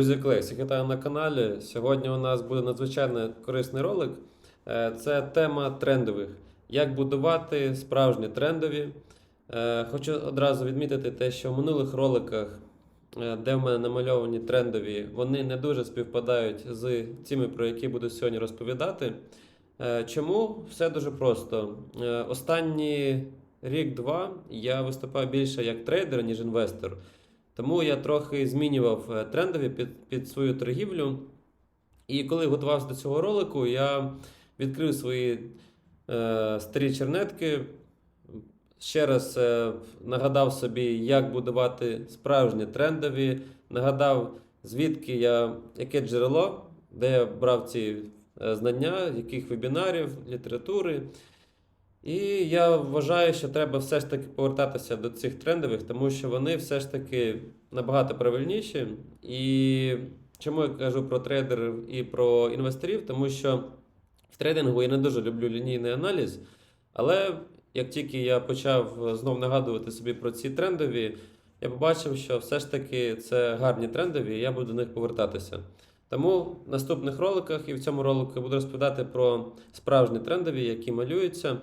Друзі, колеги, вітаю на каналі. Сьогодні у нас буде надзвичайно корисний ролик. Е, Це тема трендових. Як будувати справжні трендові. Е, Хочу одразу відмітити те, що в минулих роликах, е, де в мене намальовані трендові, вони не дуже співпадають з тими, про які буду сьогодні розповідати. Чому? Все дуже просто. Останні рік-два я виступаю більше як трейдер, ніж інвестор. Тому я трохи змінював е, трендові під, під свою торгівлю. І коли готувався до цього ролику, я відкрив свої е, старі чернетки. Ще раз е, нагадав собі, як будувати справжні трендові, нагадав, звідки я, яке джерело, де я брав ці е, знання, яких вебінарів, літератури. І я вважаю, що треба все ж таки повертатися до цих трендових, тому що вони все ж таки набагато правильніші. І чому я кажу про трейдерів і про інвесторів? Тому що в трейдингу я не дуже люблю лінійний аналіз, але як тільки я почав знов нагадувати собі про ці трендові, я побачив, що все ж таки це гарні трендові, і я буду до них повертатися. Тому в наступних роликах і в цьому ролику я буду розповідати про справжні трендові, які малюються.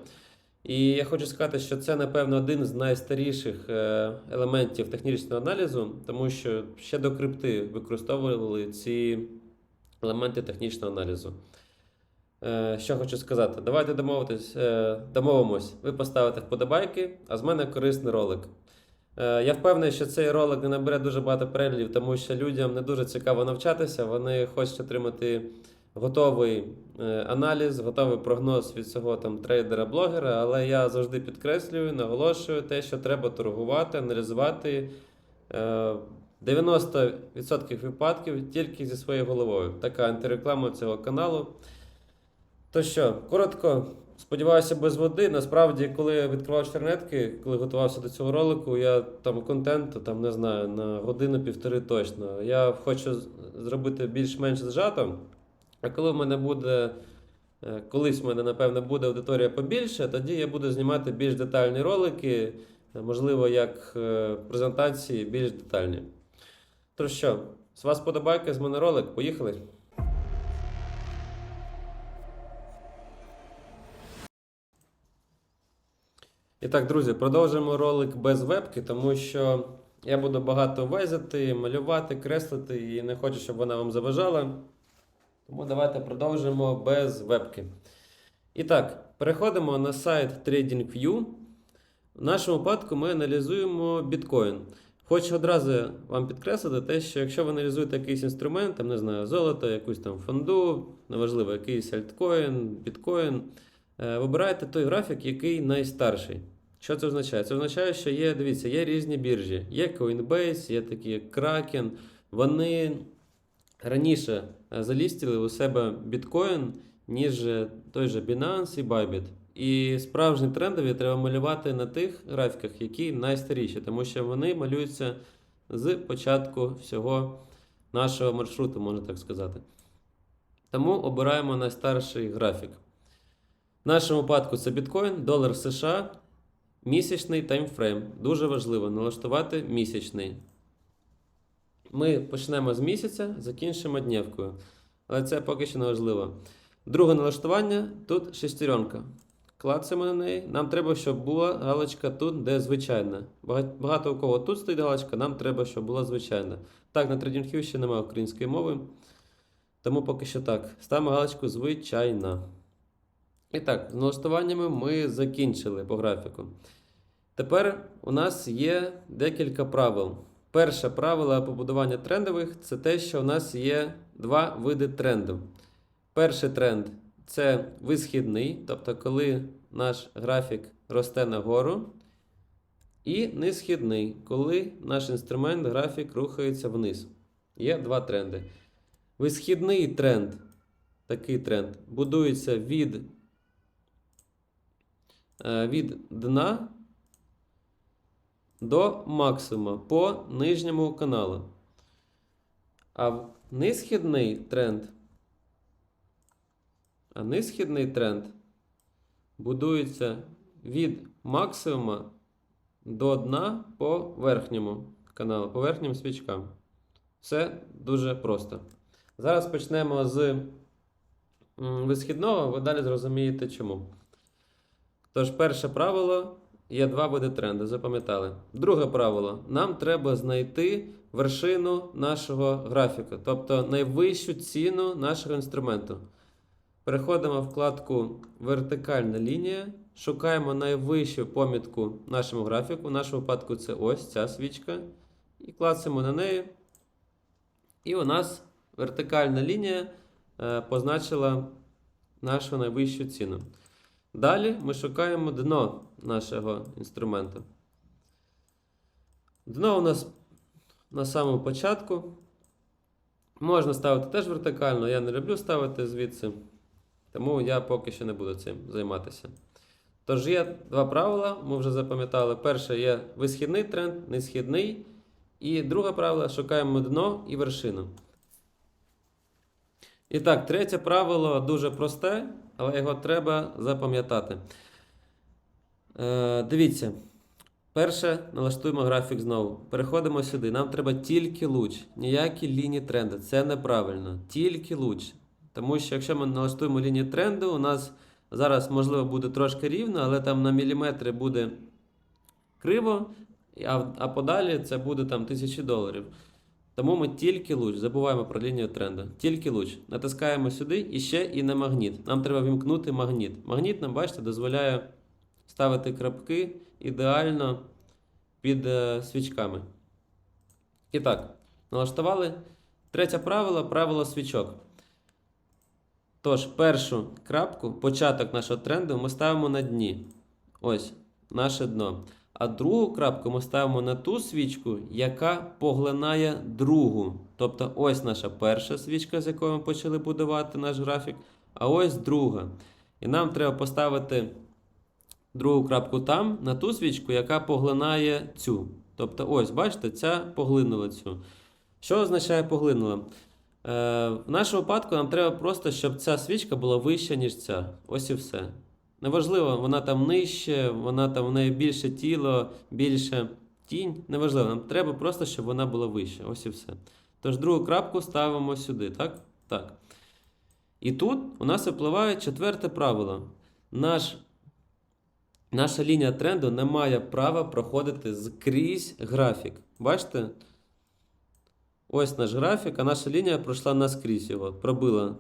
І я хочу сказати, що це, напевно, один з найстаріших е, елементів технічного аналізу, тому що ще до крипти використовували ці елементи технічного аналізу. Е, Що хочу сказати, давайте домовитись, е, домовимось. Ви поставите вподобайки, а з мене корисний ролик. Я впевнений, що цей ролик не набере дуже багато переглядів, тому що людям не дуже цікаво навчатися. Вони хочуть отримати готовий е, аналіз, готовий прогноз від цього там трейдера-блогера. Але я завжди підкреслюю, наголошую те, що треба торгувати, аналізувати. е, 90% випадків тільки зі своєю головою. Така антиреклама цього каналу. То що, коротко, сподіваюся, без води. Насправді, коли відкривав чернетки, коли готувався до цього ролику, я там контенту, там не знаю, на годину-півтори точно. Я хочу зробити більш-менш зжато. А коли в мене буде, е, колись в мене, напевно, буде аудиторія побільше, тоді я буду знімати більш детальні ролики, е, можливо, як е, презентації більш детальні. То що, з вас подобайка, з мене ролик, поїхали. І так, друзі, продовжуємо ролик без вебки, тому що я буду багато везити, малювати, креслити і не хочу, щоб вона вам заважала. Тому давайте продовжимо без вебки. І так, переходимо на сайт TradingView. В нашому випадку ми аналізуємо біткоін. Хочу одразу вам підкреслити те, що якщо ви аналізуєте якийсь інструмент, там не знаю, золото, якусь там фонду, неважливо, якийсь альткоін, біткоін, е, вибирайте той графік, який найстарший. Що це означає? Це означає, що є, дивіться, є різні біржі. Є Coinbase, є такі як Kraken. Вони раніше залістили у себе біткоін, ніж е, той же Binance і Bybit. І справжні трендові треба малювати на тих графіках, які найстаріші, тому що вони малюються з початку всього нашого маршруту, можна так сказати. Тому обираємо найстарший графік. В нашому випадку це біткоін, долар США, місячний таймфрейм. Дуже важливо налаштувати місячний. Ми почнемо з місяця, закінчимо днівкою. Але це поки що не важливо. Друге налаштування тут шестеренка. Клацаємо на неї. Нам треба, щоб була галочка тут, де звичайна. Багато у кого тут стоїть галочка, нам треба, щоб була звичайна. Так, на TradingView ще немає української мови. Тому поки що так. Ставимо галочку звичайна. І так, з налаштуваннями ми закінчили по графіку. Тепер у нас є декілька правил. Перше правило побудування трендових це те, що у нас є два види тренду. Перший тренд це висхідний, тобто коли наш графік росте нагору. І нисхідний, коли наш інструмент графік рухається вниз. Є два тренди. Висхідний тренд, такий тренд, будується від, е, від дна до максимума по нижньому каналу. А нисхідний тренд. А нисхідний тренд будується від максимума до дна по верхньому каналу, по верхнім свічкам. Все дуже просто. Зараз почнемо з висхідного, ви далі зрозумієте чому. Тож, перше правило є два види тренду, запам'ятали. Друге правило: нам треба знайти вершину нашого графіка, тобто найвищу ціну нашого інструменту. Переходимо в вкладку Вертикальна лінія, шукаємо найвищу помітку нашому графіку. В нашому випадку це ось ця свічка. І клацаємо на неї. І у нас вертикальна лінія е, позначила нашу найвищу ціну. Далі ми шукаємо дно нашого інструменту. Дно у нас на самому початку. Можна ставити теж вертикально, я не люблю ставити звідси, тому я поки що не буду цим займатися. Тож є два правила, ми вже запам'ятали. Перше є висхідний тренд, несхідний. І друге правило шукаємо дно і вершину. І так, третє правило дуже просте, але його треба запам'ятати. Е, дивіться. Перше, налаштуємо графік знову. Переходимо сюди. Нам треба тільки луч, ніякі лінії тренду. Це неправильно. Тільки луч. Тому що якщо ми налаштуємо лінії тренду, у нас зараз, можливо, буде трошки рівно, але там на міліметри буде криво, а, а подалі це буде там тисячі доларів. Тому ми тільки луч, забуваємо про лінію тренду. Тільки луч. Натискаємо сюди і ще і на магніт. Нам треба вімкнути магніт. Магніт нам, бачите, дозволяє ставити крапки ідеально під е, свічками. І так, налаштували. Третє правило правило свічок. Тож, першу крапку, початок нашого тренду, ми ставимо на дні. Ось наше дно. А другу крапку ми ставимо на ту свічку, яка поглинає другу. Тобто, ось наша перша свічка, з якої ми почали будувати наш графік, а ось друга. І нам треба поставити другу крапку там, на ту свічку, яка поглинає цю. Тобто, ось, бачите, ця поглинула цю. Що означає поглинула? Е, в нашому випадку нам треба просто, щоб ця свічка була вища, ніж ця. Ось і все. Неважливо, вона там нижче, вона там в неї більше тіло, більше тінь. Неважливо, нам треба просто, щоб вона була вища. Ось і все. Тож другу крапку ставимо сюди, так? Так. І тут у нас випливає четверте правило. Наш, наша лінія тренду не має права проходити скрізь графік. Бачите? Ось наш графік, а наша лінія пройшла наскрізь його, пробила.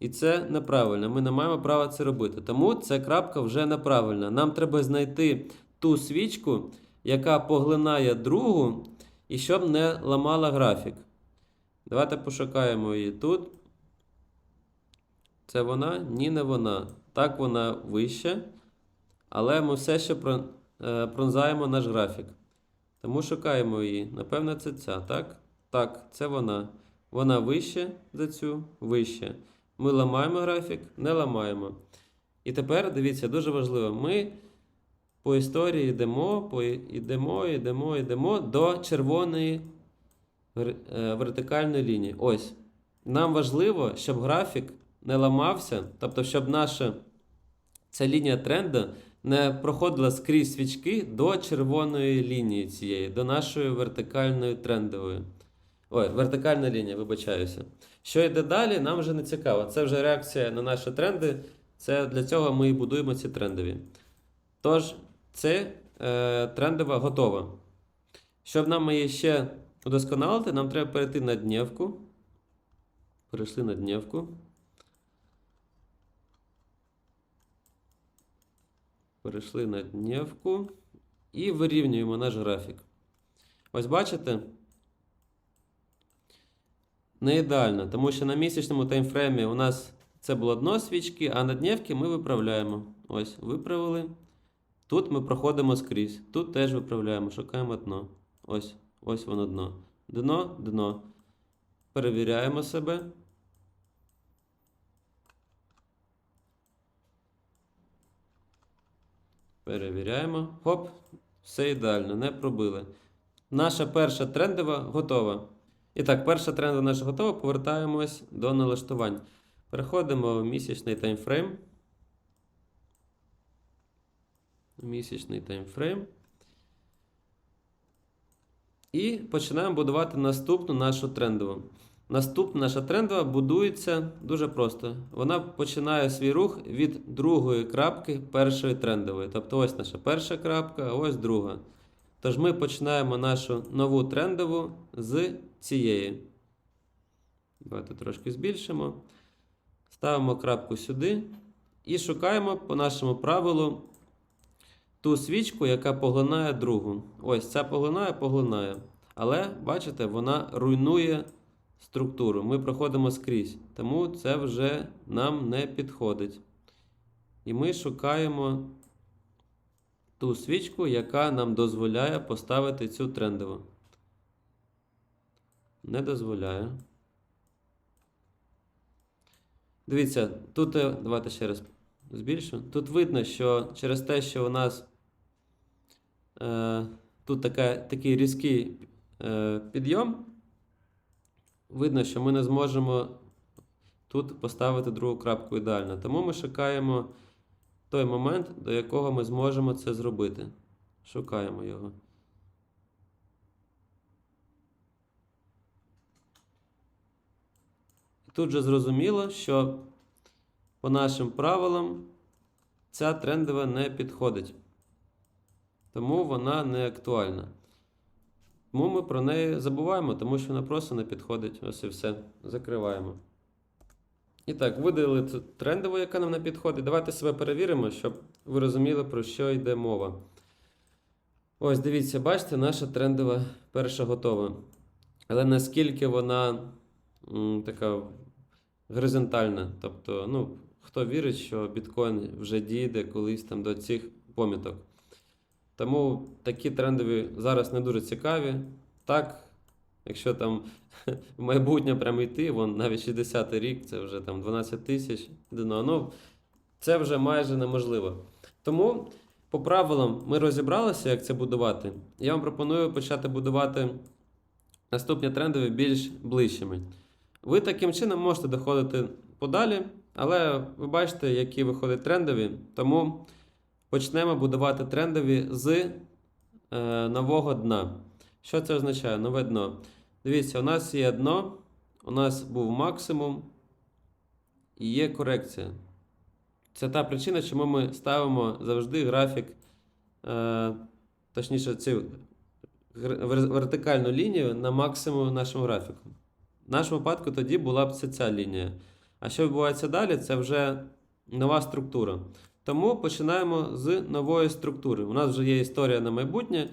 І це неправильно. Ми не маємо права це робити. Тому ця крапка вже неправильна. Нам треба знайти ту свічку, яка поглинає другу, і щоб не ламала графік. Давайте пошукаємо її тут. Це вона? Ні, не вона. Так, вона вища. Але ми все ще е, пронзаємо наш графік. Тому шукаємо її. Напевно, це ця, так? Так, це вона. Вона вище за цю, вище. Ми ламаємо графік, не ламаємо. І тепер дивіться, дуже важливо. Ми по історії йдемо, по, йдемо, йдемо, йдемо до червоної е, вертикальної лінії. Ось. Нам важливо, щоб графік не ламався, тобто, щоб наша ця лінія тренду не проходила скрізь свічки до червоної лінії цієї, до нашої вертикальної трендової. Ой, вертикальна лінія, вибачаюся. Що йде далі, нам вже не цікаво. Це вже реакція на наші тренди. Це для цього ми і будуємо ці трендові. Тож, це е, трендова готова. Щоб нам її ще удосконалити, нам треба перейти на днівку. Перейшли на днівку. Перейшли на днівку і вирівнюємо наш графік. Ось бачите? Не ідеально, тому що на місячному таймфреймі у нас це було дно свічки, а на днівки ми виправляємо. Ось, виправили. Тут ми проходимо скрізь. Тут теж виправляємо, шукаємо дно. Ось, ось воно дно. Дно, дно. Перевіряємо себе. Перевіряємо. Хоп, все ідеально, не пробили. Наша перша трендова готова. І так, перша трендова наша готова. Повертаємось до налаштувань. Переходимо в місячний таймфрейм. Місячний таймфрейм. І починаємо будувати наступну нашу трендову. Наступна наша трендова будується дуже просто. Вона починає свій рух від другої крапки першої трендової. Тобто ось наша перша крапка, ось друга. Тож ми починаємо нашу нову трендову з цієї. Давайте трошки збільшимо. Ставимо крапку сюди і шукаємо по нашому правилу ту свічку, яка поглинає другу. Ось ця поглинає, поглинає. Але, бачите, вона руйнує структуру. Ми проходимо скрізь. Тому це вже нам не підходить. І ми шукаємо ту свічку, яка нам дозволяє поставити цю трендову. Не дозволяє. Дивіться, тут е, давайте ще раз збільшу. Тут видно, що через те, що у нас е, тут така, такий різкий е, підйом, видно, що ми не зможемо тут поставити другу крапку ідеально. Тому ми шукаємо той момент, до якого ми зможемо це зробити. Шукаємо його. Тут же зрозуміло, що по нашим правилам ця трендова не підходить. Тому вона не актуальна. Тому ми про неї забуваємо, тому що вона просто не підходить. Ось і все. Закриваємо. І так, видалили цю трендову, яка нам не підходить. Давайте себе перевіримо, щоб ви розуміли, про що йде мова. Ось, дивіться, бачите, наша трендова перша готова. Але наскільки вона м, така горизонтальна. Тобто, ну, хто вірить, що біткоін вже дійде колись там до цих поміток. Тому такі трендові зараз не дуже цікаві. Так, якщо там в майбутнє прямо йти, вон навіть 60-й рік, це вже там 12 тисяч. Ну, це вже майже неможливо. Тому, по правилам, ми розібралися, як це будувати. Я вам пропоную почати будувати наступні трендові більш ближчими. Ви таким чином можете доходити подалі, але ви бачите, які виходять трендові. Тому почнемо будувати трендові з е, нового дна. Що це означає? Нове дно. Дивіться, у нас є дно, у нас був максимум і є корекція. Це та причина, чому ми ставимо завжди графік, е, точніше, цю вертикальну лінію на максимум нашому графіку. В нашому випадку тоді була б це ця лінія. А що відбувається далі, це вже нова структура. Тому починаємо з нової структури. У нас вже є історія на майбутнє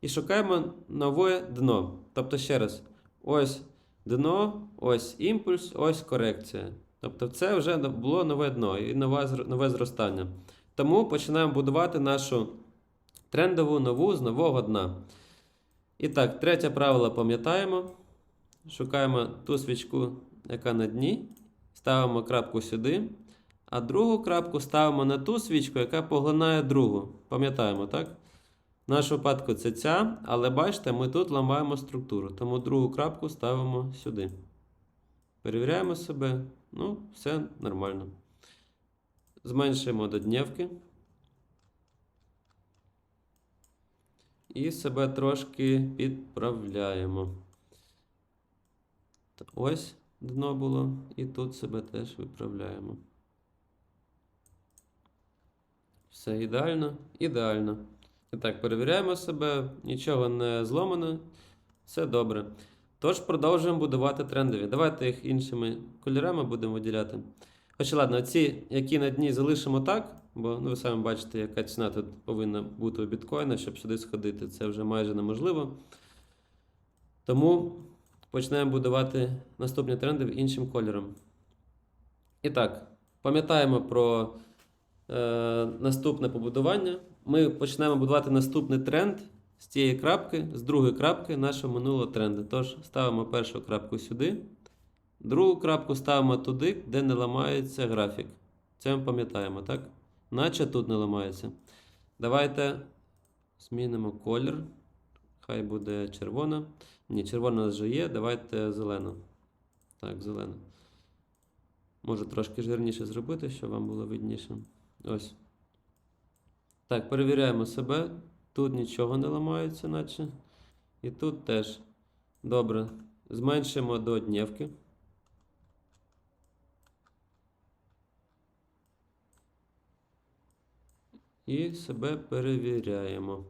і шукаємо нове дно. Тобто, ще раз, ось дно, ось імпульс, ось корекція. Тобто, це вже було нове дно і нове, нове зростання. Тому починаємо будувати нашу трендову нову з нового дна. І так, третє правило пам'ятаємо. Шукаємо ту свічку, яка на дні. Ставимо крапку сюди. А другу крапку ставимо на ту свічку, яка поглинає другу. Пам'ятаємо, так? В випадку це ця, але бачите, ми тут ламаємо структуру. Тому другу крапку ставимо сюди. Перевіряємо себе. Ну, все нормально. Зменшуємо до днівки. І себе трошки підправляємо. Ось дно було, і тут себе теж виправляємо. Все ідеально, ідеально. І так, перевіряємо себе, нічого не зломано, все добре. Тож продовжуємо будувати трендові. Давайте їх іншими кольорами будемо виділяти. Хоча ладно, ці, які на дні залишимо так, бо ну, ви самі бачите, яка ціна тут повинна бути у біткоїна, щоб сюди сходити. Це вже майже неможливо. Тому почнемо будувати наступні тренди іншим кольором. І так, пам'ятаємо про е, наступне побудування. Ми почнемо будувати наступний тренд з цієї крапки, з другої крапки нашого минулого тренду. Тож ставимо першу крапку сюди, другу крапку ставимо туди, де не ламається графік. Це ми пам'ятаємо, так? Наче тут не ламається. Давайте змінимо колір. Хай буде червона. Ні, червона у нас вже є. Давайте зелена. Так, зелена. Може трошки жирніше зробити, щоб вам було видніше. Ось. Так, перевіряємо себе. Тут нічого не ламається, наче. І тут теж. Добре. Зменшимо до днівки. І себе перевіряємо.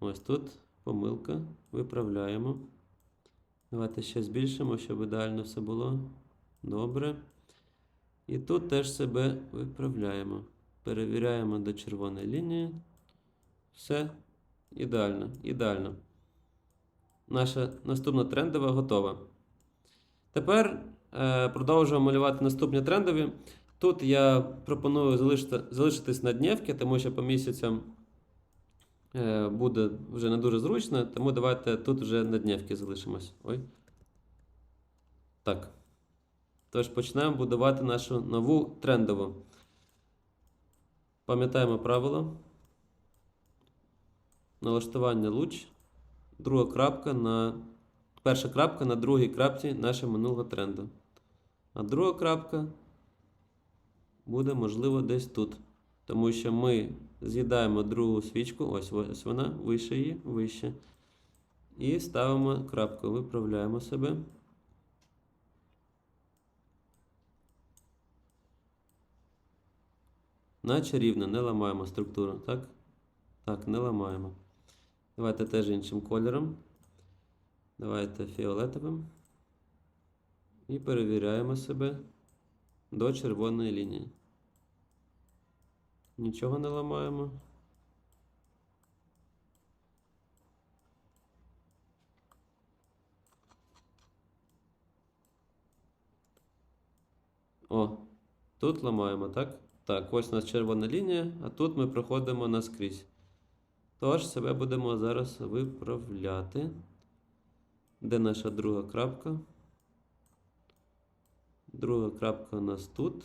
Ось тут помилка. Виправляємо. Давайте ще збільшимо, щоб ідеально все було. Добре. І тут теж себе виправляємо. Перевіряємо до червоної лінії. Все ідеально. Ідеально. Наша наступна трендова готова. Тепер е, продовжуємо малювати наступні трендові. Тут я пропоную залишити, залишитись на днівки, тому що по місяцям е, буде вже не дуже зручно, тому давайте тут вже на днівки залишимось. Ой. Так. Тож почнемо будувати нашу нову трендову. Пам'ятаємо правило. Налаштування луч. Друга крапка на. Перша крапка на другій крапці нашого минулого тренду. А друга крапка буде, можливо, десь тут. Тому що ми з'їдаємо другу свічку, ось, ось вона, вище її, вище. І ставимо крапку, виправляємо себе. Наче рівно, не ламаємо структуру, так? Так, не ламаємо. Давайте теж іншим кольором. Давайте фіолетовим. І перевіряємо себе до червоної лінії. Нічого не ламаємо. О, тут ламаємо, так? Так, ось у нас червона лінія, а тут ми проходимо наскрізь. Тож себе будемо зараз виправляти. Де наша друга крапка? Друга крапка у нас тут.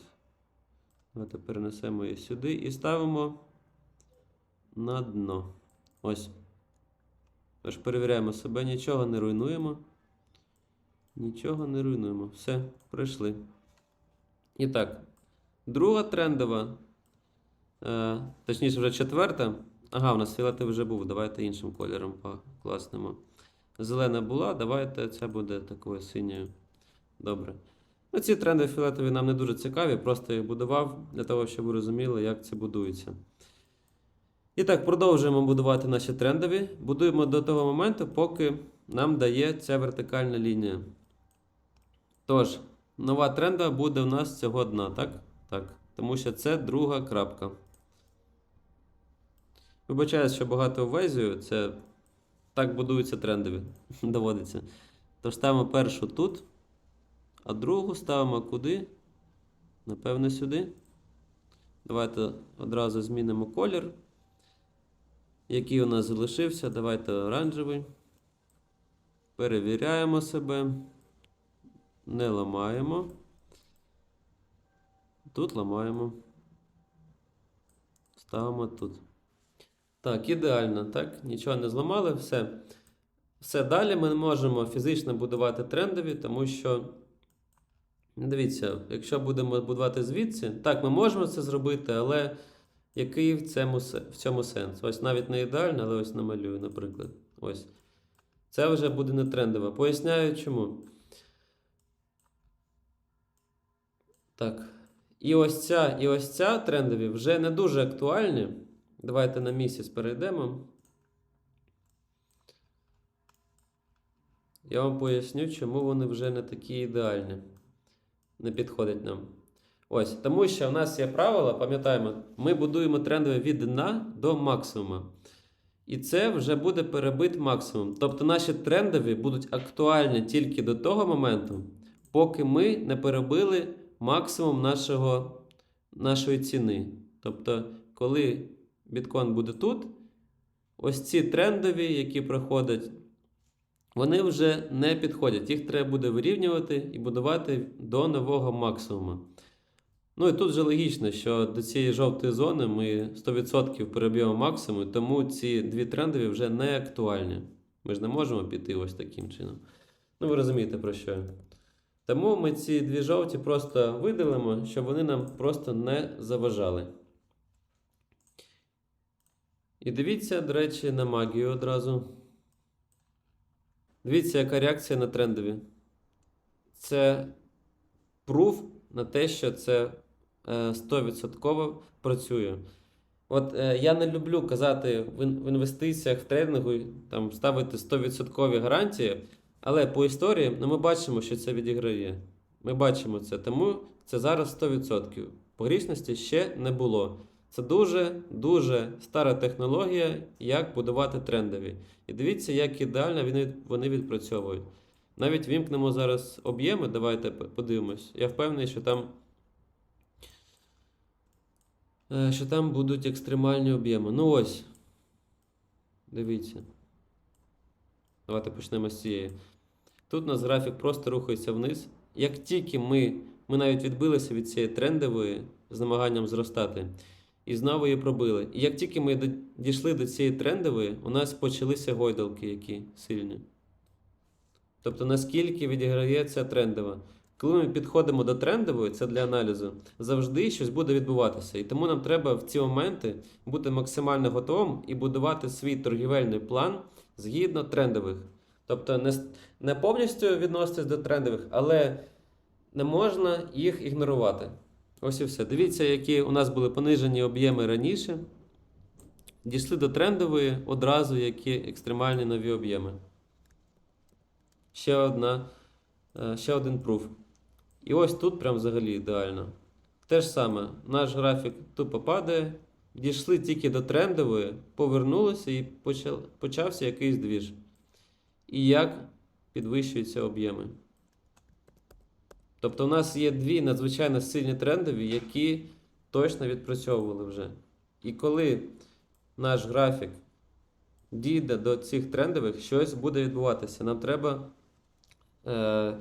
Давайте перенесемо її сюди і ставимо на дно. Ось. Тож перевіряємо себе, нічого не руйнуємо. Нічого не руйнуємо. Все, пройшли. І так, друга трендова, е, точніше, вже четверта. Ага, у нас фіолетовий вже був. Давайте іншим кольором покласнемо. Зелена була, давайте це буде такою синьою. Добре. Ну, ці тренди фіолетові нам не дуже цікаві, просто їх будував для того, щоб ви розуміли, як це будується. І так, продовжуємо будувати наші трендові. Будуємо до того моменту, поки нам дає ця вертикальна лінія. Тож, нова тренда буде у нас цього дна, так? Так. Тому що це друга крапка. Вибачаюсь, що багато ввезю, це так будуються трендові. Доводиться. Тож ставимо першу тут, а другу ставимо куди? Напевно, сюди. Давайте одразу змінимо колір. Який у нас залишився? Давайте оранжевий. Перевіряємо себе. Не ламаємо. Тут ламаємо. Ставимо тут. Так, ідеально, так? Нічого не зламали, все. Все далі ми можемо фізично будувати трендові, тому що. Дивіться, якщо будемо будувати звідси, так, ми можемо це зробити, але який в цьому, в цьому сенс? Ось навіть не ідеально, але ось намалюю, наприклад. Ось. Це вже буде не трендово. Поясняю чому. Так. І ось ця, і ось ця трендові вже не дуже актуальні. Давайте на місяць перейдемо. Я вам поясню, чому вони вже не такі ідеальні. Не підходять нам. Ось, тому що в нас є правило, пам'ятаємо, ми будуємо трендові від дна до максимума. І це вже буде перебит максимум. Тобто наші трендові будуть актуальні тільки до того моменту, поки ми не перебили максимум нашого, нашої ціни. Тобто, коли біткоін буде тут, ось ці трендові, які проходять, вони вже не підходять. Їх треба буде вирівнювати і будувати до нового максимуму. Ну і тут вже логічно, що до цієї жовтої зони ми 100% переб'ємо максимум, тому ці дві трендові вже не актуальні. Ми ж не можемо піти ось таким чином. Ну, ви розумієте про що я. Тому ми ці дві жовті просто видалимо, щоб вони нам просто не заважали. І дивіться, до речі, на магію одразу. Дивіться, яка реакція на трендові. Це пруф на те, що це е, 100% працює. От е, я не люблю казати в інвестиціях, в трейдингу, там ставити 100% гарантії, але по історії ну, ми бачимо, що це відіграє. Ми бачимо це, тому це зараз 100%. Погрішності ще не було. Це дуже дуже стара технологія, як будувати трендові. І дивіться, як ідеально вони, вони відпрацьовують. Навіть вімкнемо зараз об'єми, давайте подивимось. Я впевнений, що там, е, що там будуть екстремальні об'єми. Ну ось. Дивіться. Давайте почнемо з цієї. Тут у нас графік просто рухається вниз. Як тільки ми, ми навіть відбилися від цієї трендової з намаганням зростати, і знову її пробили. І як тільки ми дійшли до цієї трендової, у нас почалися гойдалки, які сильні. Тобто наскільки відіграє ця трендова. Коли ми підходимо до трендової, це для аналізу, завжди щось буде відбуватися. І тому нам треба в ці моменти бути максимально готовим і будувати свій торгівельний план згідно трендових. Тобто не, не повністю відноситись до трендових, але не можна їх ігнорувати. Ось і все. Дивіться, які у нас були понижені об'єми раніше. Дійшли до трендової одразу, які екстремальні нові об'єми. Ще одна, е, ще один пруф. І ось тут прям взагалі ідеально. Те ж саме, наш графік тупо падає, дійшли тільки до трендової, повернулися і почався якийсь двіж. І як підвищуються об'єми. Тобто, у нас є дві надзвичайно сильні трендові, які точно відпрацьовували вже. І коли наш графік дійде до цих трендових, щось буде відбуватися. Нам треба е,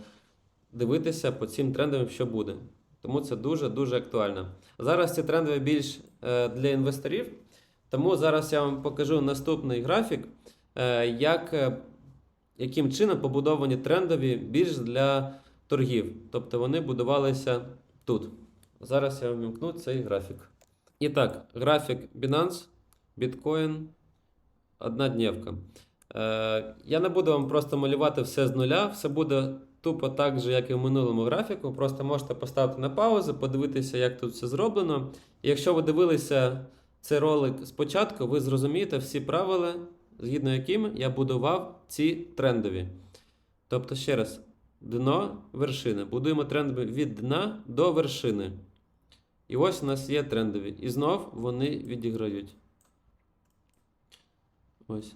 дивитися по цим трендовим, що буде. Тому це дуже-дуже актуально. Зараз ці трендові більш е, для інвесторів. Тому зараз я вам покажу наступний графік, е, як, е, яким чином побудовані трендові більш для торгів. Тобто вони будувалися тут. Зараз я вам вімкну цей графік. І так, графік Binance, Bitcoin, однодневка. Е, я не буду вам просто малювати все з нуля, все буде тупо так же, як і в минулому графіку. Просто можете поставити на паузу, подивитися, як тут все зроблено. І якщо ви дивилися цей ролик спочатку, ви зрозумієте всі правила, згідно яким я будував ці трендові. Тобто, ще раз, дно, вершина. Будуємо трендові від дна до вершини. І ось у нас є трендові. І знов вони відіграють. Ось.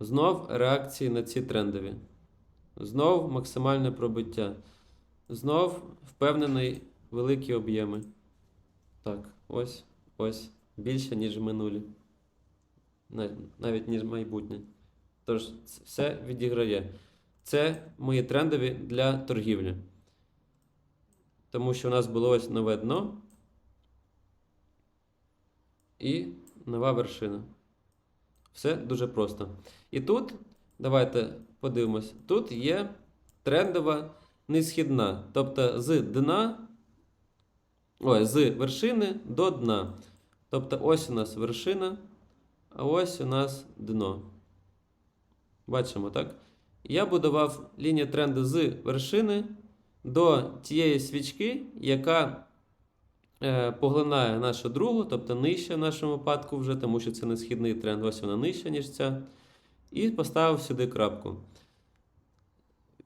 Знов реакції на ці трендові. Знов максимальне пробиття. Знов впевнений великі об'єми. Так, ось, ось. Більше, ніж минулі. Нав- Навіть ніж майбутнє. Тож, все відіграє. Це мої трендові для торгівлі. Тому що у нас було ось нове дно і нова вершина. Все дуже просто. І тут, давайте подивимось, тут є трендова несхідна. Тобто з дна, ой, з вершини до дна. Тобто ось у нас вершина, а ось у нас дно. Бачимо, так? Я будував лінію тренду з вершини до тієї свічки, яка е, поглинає нашу другу, тобто нижче в нашому випадку вже, тому що це не східний тренд, ось вона нижча, ніж ця. І поставив сюди крапку.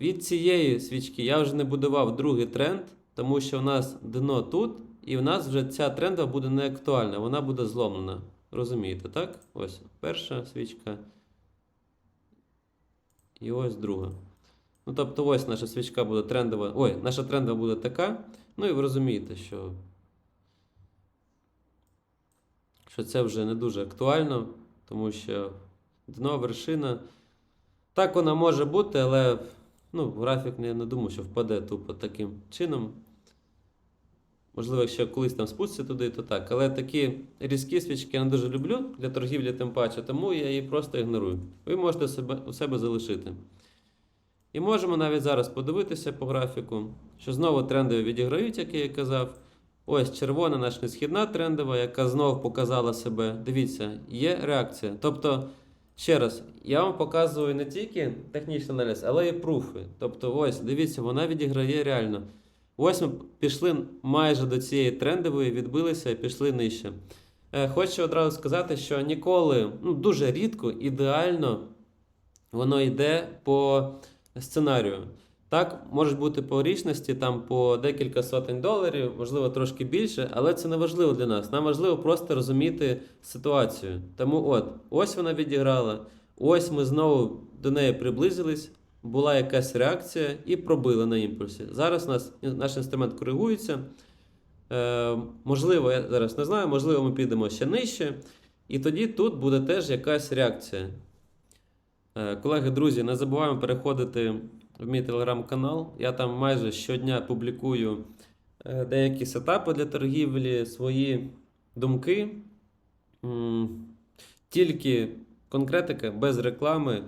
Від цієї свічки я вже не будував другий тренд, тому що у нас дно тут, і в нас вже ця тренда буде не актуальна, вона буде зломлена. Розумієте, так? Ось перша свічка. І ось друга. Ну, тобто, ось наша свічка буде трендова. Ой, наша трендова буде така. Ну і ви розумієте, що, що це вже не дуже актуально, тому що дно, вершина. Так вона може бути, але ну, графік я не думаю, що впаде тупо таким чином. Можливо, якщо колись там спуститься туди, то так. Але такі різкі свічки я не дуже люблю для торгівлі, тим паче, тому я її просто ігнорую. Ви можете себе, у себе залишити. І можемо навіть зараз подивитися по графіку, що знову трендові відіграють, як я і казав. Ось червона наша несхідна трендова, яка знову показала себе. Дивіться, є реакція. Тобто Ще раз, я вам показую не тільки технічний аналіз, але і пруфи. Тобто, ось, дивіться, вона відіграє реально. Ось ми пішли майже до цієї трендової, відбилися і пішли нижче. Е, Хочу одразу сказати, що ніколи, ну дуже рідко, ідеально воно йде по сценарію. Так, можуть бути по річності, там по декілька сотень доларів, можливо, трошки більше, але це не важливо для нас. Нам важливо просто розуміти ситуацію. Тому от, ось вона відіграла, ось ми знову до неї приблизились, була якась реакція і пробили на імпульсі. Зараз нас, наш інструмент коригується. Е, можливо, я зараз не знаю, можливо, ми підемо ще нижче. І тоді тут буде теж якась реакція. Е, Колеги, друзі, не забуваємо переходити в мій телеграм-канал. Я там майже щодня публікую е, деякі сетапи для торгівлі, свої думки. Тільки конкретика, без реклами.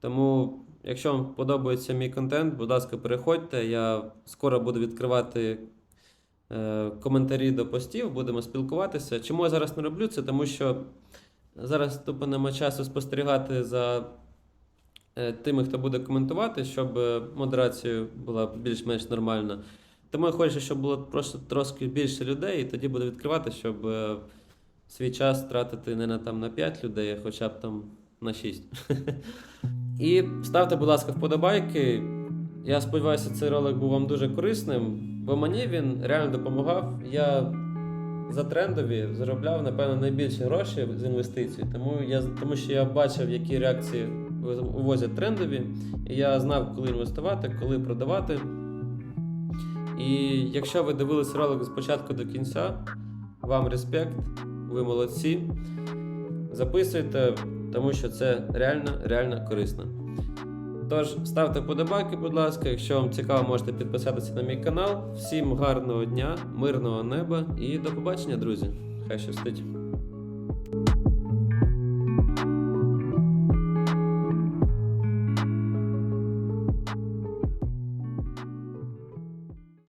Тому, якщо вам подобається мій контент, будь ласка, переходьте. Я скоро буду відкривати е, коментарі до постів, будемо спілкуватися. Чому я зараз не роблю це? Тому що зараз тупо нема часу спостерігати за е, тими, хто буде коментувати, щоб е, модерація була більш-менш нормальна. Тому я хочу, щоб було просто трошки більше людей, і тоді буду відкривати, щоб е, свій час тратити не на там на 5 людей, а хоча б там на 6. І ставте, будь ласка, вподобайки. Я сподіваюся, цей ролик був вам дуже корисним, бо мені він реально допомагав. Я за трендові заробляв, напевно, найбільші гроші з інвестицій, тому, я, тому що я бачив, які реакції увозять трендові, і я знав, коли інвестувати, коли продавати. І якщо ви дивилися ролик з початку до кінця, вам респект, ви молодці. Записуйте, тому що це реально, реально корисно. Тож, ставте вподобайки, будь ласка. Якщо вам цікаво, можете підписатися на мій канал. Всім гарного дня, мирного неба і до побачення, друзі. Хай щастить!